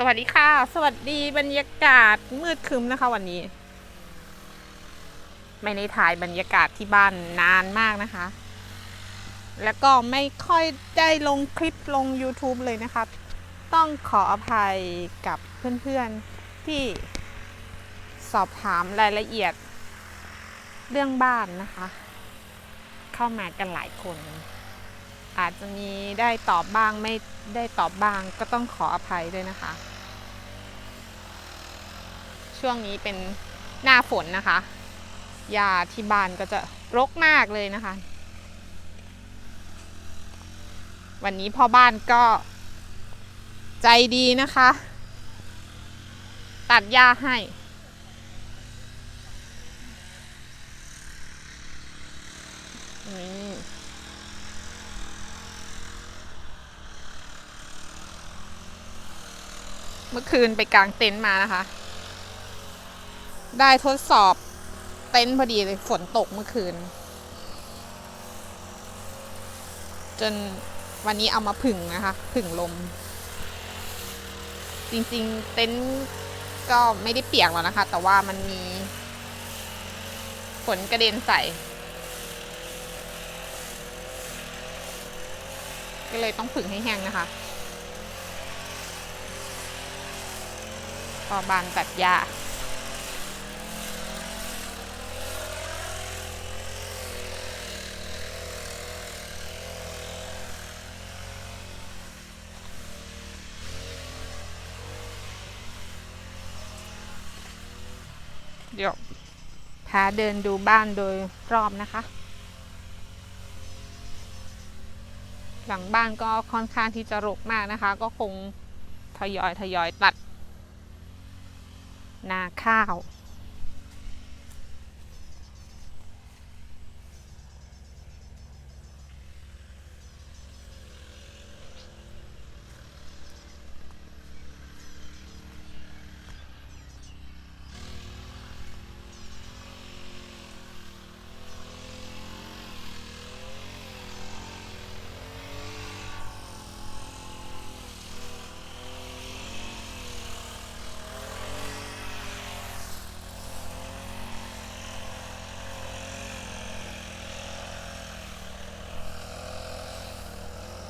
สวัสดีค่ะ สวัสดีบรรยากาศมืดคึมนะคะ วันนี้ ไม่ได้ถ่ายบรรยากาศที่บ้านนานมากนะคะ แล้วก็ไม่ค่อยได้ลงคลิปลง YouTube เลยนะคะ ต้องขออภัยกับเพื่อนๆที่สอบถามรายละเอียดเรื่องบ้านนะคะ เข้ามากันหลายคน อาจจะมีได้ตอบบ้างไม่ได้ตอบบ้างก็ต้องขออภัยด้วยนะคะ ช่วงนี้เป็นหน้าฝนนะคะยาที่บ้านก็จะรกมากเลยนะคะ วันนี้พ่อบ้านก็ใจดีนะคะ ตัดหญ้าให้นี่ เมื่อคืนไปกางเต็นท์มานะคะ ได้ทดสอบเต็นท์พอดีเลยฝนตกเมื่อคืน จนวันนี้เอามาผึ่งนะคะ ผึ่งลม จริงๆ เต็นท์ก็ไม่ได้เปียกหรอกนะคะ แต่ว่ามันมีฝนกระเด็นใส่ ก็เลยต้องผึ่งให้แห้งนะคะ ก็บานตัดหญ้าเดี๋ยวพาเดินดูบ้านโดยรอบนะคะ หลังบ้านก็ค่อนข้างที่จะรกมากนะคะ ก็คงทยอยทยอยตัด นาข้าว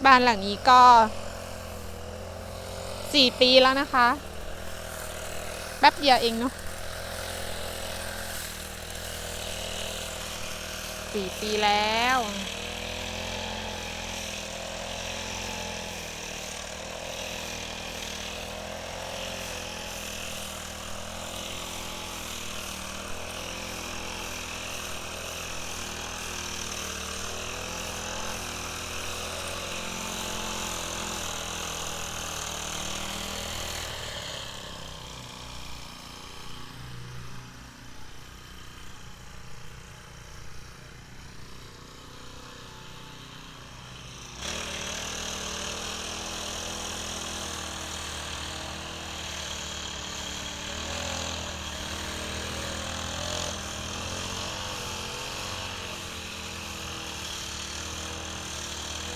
บ้านหลังนี้ก็สี่ปีแล้วนะคะ แป๊บเดียวเองเนาะสี่ปีแล้ว